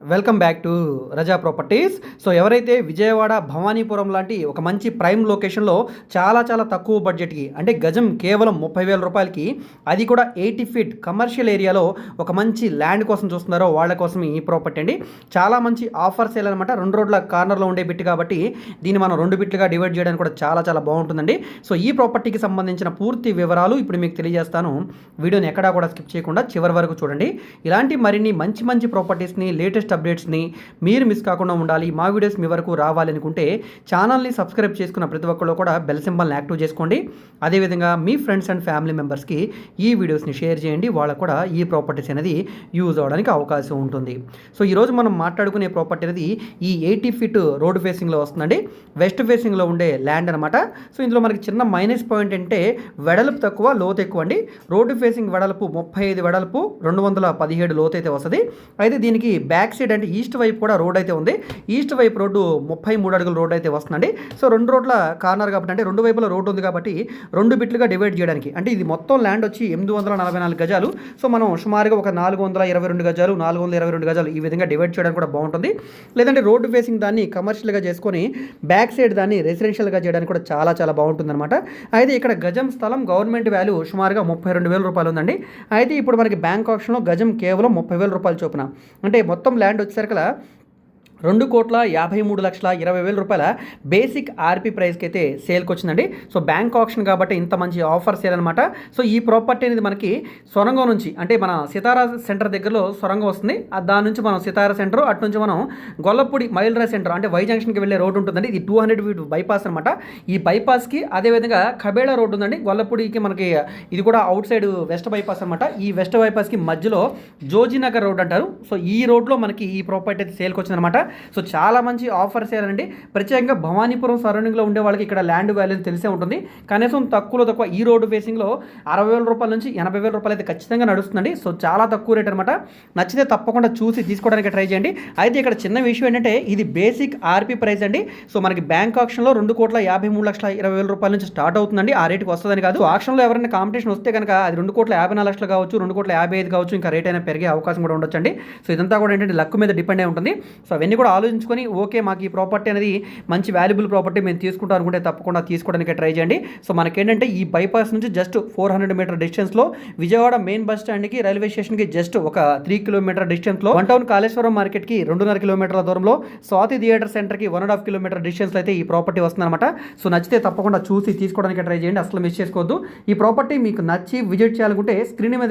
welcome back to Raza properties so ఎవరైతే విజయవాడ భవానీపురం లాంటి ఒక మంచి ప్రైమ్ లొకేషన్లో చాలా చాలా తక్కువ బడ్జెట్కి అంటే గజం కేవలం ముప్పై వేల రూపాయలకి అది కూడా ఎయిటీ ఫీట్ కమర్షియల్ ఏరియాలో ఒక మంచి ల్యాండ్ కోసం చూస్తున్నారో వాళ్ళ కోసం ఈ ప్రాపర్టీ అండి. చాలా మంచి ఆఫర్స్ అనమాట రెండు రోడ్ల కార్నర్లో ఉండే బిట్ కాబట్టి దీన్ని మనం రెండు బిట్లుగా డివైడ్ చేయడానికి కూడా చాలా చాలా బాగుంటుందండి. సో ఈ ప్రాపర్టీకి సంబంధించిన పూర్తి వివరాలు ఇప్పుడు మీకు తెలియజేస్తాను. వీడియోని ఎక్కడా కూడా స్కిప్ చేయకుండా చివరి వరకు చూడండి. ఇలాంటి మరిన్ని మంచి మంచి ప్రాపర్టీస్ని లేటెస్ట్ అప్డేట్స్ని మీరు మిస్ కాకుండా ఉండాలి. మా వీడియోస్ మీ వరకు రావాలి అనుకుంటే ఛానల్ని సబ్స్క్రైబ్ చేసుకున్న ప్రతి ఒక్కళ్ళు కూడా బెల్ సింబల్ని యాక్టివ్ చేసుకోండి. అదేవిధంగా మీ ఫ్రెండ్స్ అండ్ ఫ్యామిలీ మెంబర్స్కి ఈ వీడియోస్ని షేర్ చేయండి. వాళ్ళకు కూడా ఈ ప్రాపర్టీస్ అనేది యూజ్ అవడానికి అవకాశం ఉంటుంది. సో ఈరోజు మనం మాట్లాడుకునే ప్రాపర్టీ అనేది ఈ ఎయిటీ ఫీట్ రోడ్ ఫేసింగ్లో వస్తుందండి. వెస్ట్ ఫేసింగ్లో ఉండే ల్యాండ్ అనమాట సో ఇందులో మనకి చిన్న మైనస్ పాయింట్ అంటే వెడల్పు తక్కువ లోతు ఎక్కువ అండి. రోడ్డు ఫేసింగ్ వెడల్పు ముప్పై ఐదు వెడల్పు రెండు వందల పదిహేడు లోతు అయితే వస్తుంది. అయితే దీనికి బ్యాక్ సైడ్ అంటే ఈస్ట్ వైపు కూడా రోడ్ అయితే ఉంది. ఈస్ట్ వైపు రోడ్డు ముప్పై మూడు అడుగుల రోడ్ అయితే వస్తుందండి. సో రెండు రోడ్ల కార్నర్ కాబట్టి అంటే రెండు వైపుల రోడ్డు ఉంది కాబట్టి రెండు బిట్లుగా డివైడ్ చేయడానికి. అంటే ఇది మొత్తం ల్యాండ్ వచ్చి ఎనిమిది వందల నలభై నాలుగు గజాలు. సో మనం సుమారుగా ఒక నాలుగు వందల ఇరవై రెండు గజాలు నాలుగు వందల ఇరవై రెండు గజాలు ఈ విధంగా డివైడ్ చేయడానికి కూడా బాగుంటుంది. లేదంటే రోడ్డు ఫేసింగ్ దాన్ని కమర్షియల్గా చేసుకొని బ్యాక్ సైడ్ దాన్ని రెసిడెన్షియల్గా చేయడానికి కూడా చాలా చాలా బాగుంటుంది అనమాట అయితే ఇక్కడ గజం స్థలం గవర్నమెంట్ వాల్యూ సుమారుగా ముప్పై రెండు వేల రూపాయలు ఉందండి. అయితే ఇప్పుడు మనకి బ్యాంక్ ఆప్షన్లో గజం కేవలం ముప్పై వేల రూపాయలు చొప్పున. అంటే మొత్తం ల్యాండ్ వచ్చేసరికి రెండు కోట్ల యాభై మూడు లక్షల ఇరవై వేల రూపాయల బేసిక్ ఆర్పీ ప్రైస్కి అయితే సేల్కి వచ్చిందండి సో బ్యాంక్ ఆప్షన్ కాబట్టి ఇంత మంచి ఆఫర్ సేల్ అనమాట సో ఈ ప్రాపర్టీ అనేది మనకి సొరంగం నుంచి అంటే మన సితారా సెంటర్ దగ్గరలో సొరంగం వస్తుంది. దాని నుంచి మనం సితారా సెంటర్ అటు నుంచి మనం గొల్లపూడి మైల్రా సెంటర్ అంటే వై జంక్షన్కి వెళ్ళే రోడ్డు ఉంటుందండి. ఇది టూ హండ్రెడ్ ఫీట్ బైపాస్ అనమాట ఈ బైపాస్కి అదేవిధంగా ఖబేళా రోడ్డు ఉందండి. గొల్లపూడికి మనకి ఇది కూడా అవుట్ సైడ్ వెస్ట్ బైపాస్ అనమాట ఈ వెస్ట్ బైపాస్కి మధ్యలో జోజీనగర్ రోడ్ అంటారు. సో ఈ రోడ్లో మనకి ఈ ప్రాపర్టీ అయితే సేల్కి వచ్చిందనమాట సో చాలా మంచి ఆఫర్స్ ఏనండి ప్రత్యేకంగా భవానీపురం సరౌండింగ్లో ఉండే వాళ్ళకి ఇక్కడ ల్యాండ్ వాల్యూ తెలిసే ఉంటుంది. కనీసం తక్కువలో తక్కువ ఈ రోడ్డు ఫేసింగ్లో అరవై వేల రూపాయల నుంచి ఎనభై వేల రూపాయలు అయితే ఖచ్చితంగా నడుస్తుందండి. సో చాలా తక్కువ రేట్ అనమాట నచ్చితే తప్పకుండా చూసి తీసుకోవడానికి ట్రై చేయండి. అయితే ఇక్కడ చిన్న విషయం ఏంటంటే ఇది బేసిక్ ఆర్పీ ప్రైస్ అండి. సో మనకి బ్యాంక్ ఆప్షన్లో రెండు కోట్ల యాభై మూడు లక్షల ఇరవై వేల రూపాయల నుంచి స్టార్ట్ అవుతుందండి. ఆ రేట్కి వస్తుందని కాదు. ఆప్షన్లో ఎవరైనా కాంపిటీషన్ వస్తే కనుక అది రెండు కోట్ల యాభై నాలుగు లక్షలు కావచ్చు రెండు కోట్ల యాభై ఐదు కావచ్చు ఇంకా రేట్ అయినా పెరిగే అవకాశం కూడా ఉండొచ్చండి. సో ఇదంతా కూడా ఏంటంటే లక్ మీద డిపెండ్ అయి ఉంటుంది. సో అవన్నీ కూడా ఆలోచించుకొని ఓకే మాకు ఈ ప్రాపర్టీ అనేది మంచి వాల్యుబుల్ ప్రాపర్టీ మేము తీసుకుంటాం అనుకుంటే తప్పకుండా తీసుకోవడానికి ట్రై చేయండి. సో మనకేంటంటే ఈ బైపాస్ నుంచి జస్ట్ ఫోర్ హండ్రెడ్ మీటర్ డిస్టెన్స్లో విజయవాడ మెయిన్ బస్ స్టాండ్కి రైల్వే స్టేషన్కి జస్ట్ ఒక త్రీ కిలోమీటర్ డిస్టెన్స్లో వన్ టౌన్ కాళేశ్వరం మార్కెట్కి రెండున్నర కిలోమీటర్ల దూరంలో స్వాతి థియేటర్ సెంటర్కి one and half kilometre distance అయితే ఈ ప్రాపర్టీ వస్తుందన్నమాట. సో నచ్చితే తప్పకుండా చూసి తీసుకోవడానికి ట్రై చేయండి. అసలు మిస్ చేసుకోవద్దు. ఈ ప్రాపర్టీ మీకు నచ్చి విజిట్ చేయాలనుకుంటే స్క్రీన్ మీద